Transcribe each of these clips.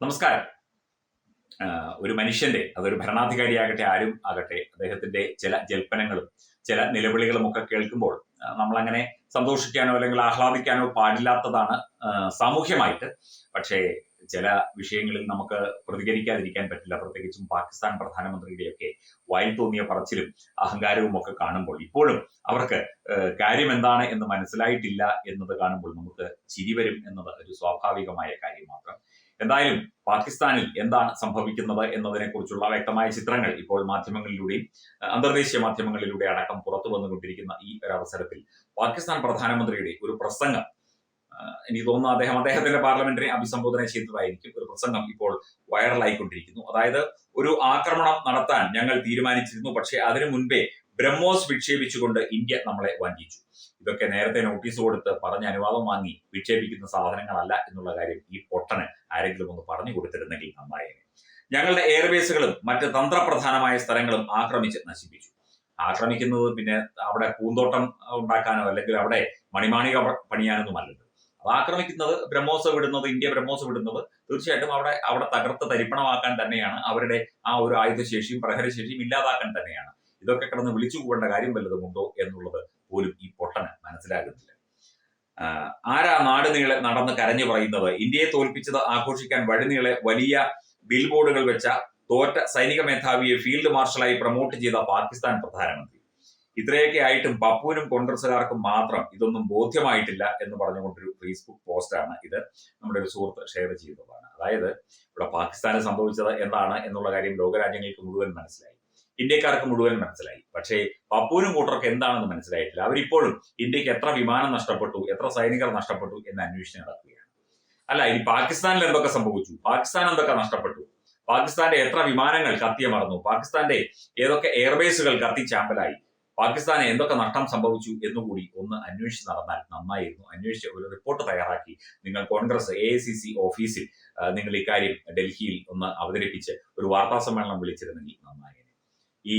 നമസ്കാരം. ഒരു മനുഷ്യന്റെ അതൊരു ഭരണാധികാരിയാകട്ടെ ആരും ആകട്ടെ അദ്ദേഹത്തിന്റെ ചില ജൽപ്പനങ്ങളും ചില നിലവിളികളും ഒക്കെ കേൾക്കുമ്പോൾ നമ്മൾ അങ്ങനെ സന്തോഷിക്കാനോ അല്ലെങ്കിൽ ആഹ്ലാദിക്കാനോ പാടില്ലാത്തതാണ് സാമൂഹ്യമായിട്ട്. പക്ഷേ ചില വിഷയങ്ങളിൽ നമുക്ക് പ്രതികരിക്കാതിരിക്കാൻ പറ്റില്ല. പ്രത്യേകിച്ചും പാകിസ്ഥാൻ പ്രധാനമന്ത്രിയുടെയൊക്കെ വായിൽ തോന്നിയ പറച്ചിലും അഹങ്കാരവും ഒക്കെ കാണുമ്പോൾ ഇപ്പോഴും അവർക്ക് കാര്യം എന്താണ് എന്ന് മനസ്സിലായിട്ടില്ല എന്നത് കാണുമ്പോൾ നമുക്ക് ചിരി വരും എന്നത് ഒരു സ്വാഭാവികമായ കാര്യം മാത്രം. എന്തായാലും പാകിസ്ഥാനിൽ എന്താണ് സംഭവിക്കുന്നത് എന്നതിനെ കുറിച്ചുള്ള വ്യക്തമായ ചിത്രങ്ങൾ ഇപ്പോൾ മാധ്യമങ്ങളിലൂടെയും അന്തർദേശീയ മാധ്യമങ്ങളിലൂടെ അടക്കം പുറത്തു വന്നുകൊണ്ടിരിക്കുന്ന ഈ ഒരു അവസരത്തിൽ പാകിസ്ഥാൻ പ്രധാനമന്ത്രിയുടെ ഒരു പ്രസംഗം എനിക്ക് തോന്നുന്നു അദ്ദേഹം അദ്ദേഹത്തിന്റെ പാർലമെന്റിനെ അഭിസംബോധന ചെയ്തതായിരിക്കും ഒരു പ്രസംഗം ഇപ്പോൾ വൈറലായിക്കൊണ്ടിരിക്കുന്നു. അതായത് ഒരു ആക്രമണം നടത്താൻ ഞങ്ങൾ തീരുമാനിച്ചിരുന്നു പക്ഷേ അതിനു മുൻപേ ബ്രഹ്മോസ് വിക്ഷേപിച്ചുകൊണ്ട് ഇന്ത്യ നമ്മളെ വഞ്ചിച്ചു. ഇതൊക്കെ നേരത്തെ നോട്ടീസ് കൊടുത്ത് പറഞ്ഞ അനുവാദം വാങ്ങി വിക്ഷേപിക്കുന്ന സാധനങ്ങളല്ല എന്നുള്ള കാര്യം ഈ പൊട്ടന് ആരെങ്കിലും ഒന്ന് പറഞ്ഞു കൊടുത്തിരുന്നെങ്കിൽ നന്നായേനെ. ഞങ്ങളുടെ എയർബേസുകളും മറ്റ് തന്ത്രപ്രധാനമായ സ്ഥലങ്ങളും ആക്രമിച്ച് നശിപ്പിച്ചു. ആക്രമിക്കുന്നത് പിന്നെ അവിടെ പൂന്തോട്ടം ഉണ്ടാക്കാനോ അല്ലെങ്കിൽ അവിടെ മണിമാണിക പ- പണിയാനൊന്നും അല്ലല്ലോ. അത് ആക്രമിക്കുന്നത് ബ്രഹ്മോസ് വിടുന്നത് ഇന്ത്യ ബ്രഹ്മോസ് വിടുന്നത് തീർച്ചയായിട്ടും അവിടെ അവിടെ തകർത്ത് തരിപ്പണമാക്കാൻ തന്നെയാണ്. അവരുടെ ആ ഒരു ആയുധശേഷിയും പ്രഹരശേഷിയും ഇല്ലാതാക്കാൻ തന്നെയാണ്. ഇതൊക്കെ കിടന്ന് വിളിച്ചു പോകേണ്ട കാര്യം വല്ലതുമുണ്ടോ എന്നുള്ളത് മനസ്സിലാകുന്നില്ല. ആരാ നാട് നീളെ നടന്ന് കരഞ്ഞു പറയുന്നത്? ഇന്ത്യയെ തോൽപ്പിച്ചത് ആഘോഷിക്കാൻ വഴിനീളെ വലിയ ബിൽ ബോർഡുകൾ വെച്ച തോറ്റ സൈനിക മേധാവിയെ ഫീൽഡ് മാർഷലായി പ്രൊമോട്ട് ചെയ്ത പാകിസ്ഥാൻ പ്രധാനമന്ത്രി. ഇത്രയൊക്കെ ആയിട്ടും പപ്പുവിനും കോൺഗ്രസുകാർക്കും മാത്രം ഇതൊന്നും ബോധ്യമായിട്ടില്ല എന്ന് പറഞ്ഞുകൊണ്ടൊരു ഫേസ്ബുക്ക് പോസ്റ്റാണ് ഇത്. നമ്മുടെ ഒരു സുഹൃത്ത് ഷെയർ ചെയ്തതാണ്. അതായത് ഇവിടെ പാകിസ്ഥാന് സംഭവിച്ചത് എന്താണ് എന്നുള്ള കാര്യം ലോകരാജ്യങ്ങൾക്ക് മുഴുവൻ മനസ്സിലായി. ഇന്ത്യക്കാർക്ക് മുഴുവൻ മനസ്സിലായി. പക്ഷേ പപ്പൂരും കൂട്ടർക്ക് എന്താണെന്ന് മനസ്സിലായിട്ടില്ല. അവരിപ്പോഴും ഇന്ത്യയ്ക്ക് എത്ര വിമാനം നഷ്ടപ്പെട്ടു എത്ര സൈനികർ നഷ്ടപ്പെട്ടു എന്ന് അന്വേഷിച്ച് നടക്കുകയാണ്. അല്ല ഇനി പാകിസ്ഥാനിൽ എന്തൊക്കെ സംഭവിച്ചു? പാകിസ്ഥാൻ എന്തൊക്കെ നഷ്ടപ്പെട്ടു? പാകിസ്ഥാന്റെ എത്ര വിമാനങ്ങൾ കത്തിയമറന്നു പാകിസ്ഥാന്റെ ഏതൊക്കെ എയർബേസുകൾ കത്തിച്ചാമ്പലായി? പാകിസ്ഥാന് എന്തൊക്കെ നഷ്ടം സംഭവിച്ചു എന്നുകൂടി ഒന്ന് അന്വേഷിച്ച് നടന്നാൽ നന്നായിരുന്നു. അന്വേഷിച്ച് ഒരു റിപ്പോർട്ട് തയ്യാറാക്കി നിങ്ങൾ കോൺഗ്രസ് എ ഓഫീസിൽ നിങ്ങൾ ഇക്കാര്യം ഡൽഹിയിൽ ഒന്ന് അവതരിപ്പിച്ച് ഒരു വാർത്താ സമ്മേളനം വിളിച്ചിരുന്നെങ്കിൽ നന്നായിരുന്നു ഈ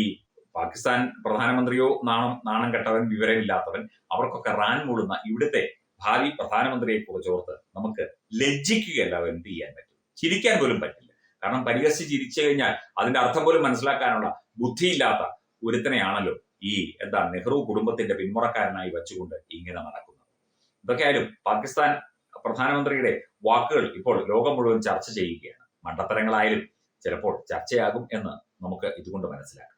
പാകിസ്ഥാൻ പ്രധാനമന്ത്രിയോ നാണം നാണം കെട്ടവൻ വിവരമില്ലാത്തവൻ അവർക്കൊക്കെ റാൻ മൂടുന്ന ഇവിടുത്തെ ഭാവി പ്രധാനമന്ത്രിയെ കുറിച്ച് ഓർത്ത് നമുക്ക് ലജ്ജിക്കുകയല്ല എന്ത് ചെയ്യാൻ പറ്റും? ചിരിക്കാൻ പോലും പറ്റില്ല. കാരണം പരിഹസിച്ച് ചിരിച്ചു കഴിഞ്ഞാൽ അതിന്റെ അർത്ഥം പോലും മനസ്സിലാക്കാനുള്ള ബുദ്ധിയില്ലാത്ത ഒരുത്തനെയാണല്ലോ ഈ എന്താ നെഹ്റു കുടുംബത്തിന്റെ പിന്മുറക്കാരനായി വെച്ചുകൊണ്ട് ഇങ്ങനെ നടക്കുന്നത്. ഇതൊക്കെയായാലും പാകിസ്ഥാൻ പ്രധാനമന്ത്രിയുടെ വാക്കുകൾ ഇപ്പോൾ ലോകം മുഴുവൻ ചർച്ച ചെയ്യുകയാണ്. മണ്ടത്തരങ്ങളായാലും ചിലപ്പോൾ ചർച്ചയാകും എന്ന് നമുക്ക് ഇതുകൊണ്ട് മനസ്സിലാക്കാം.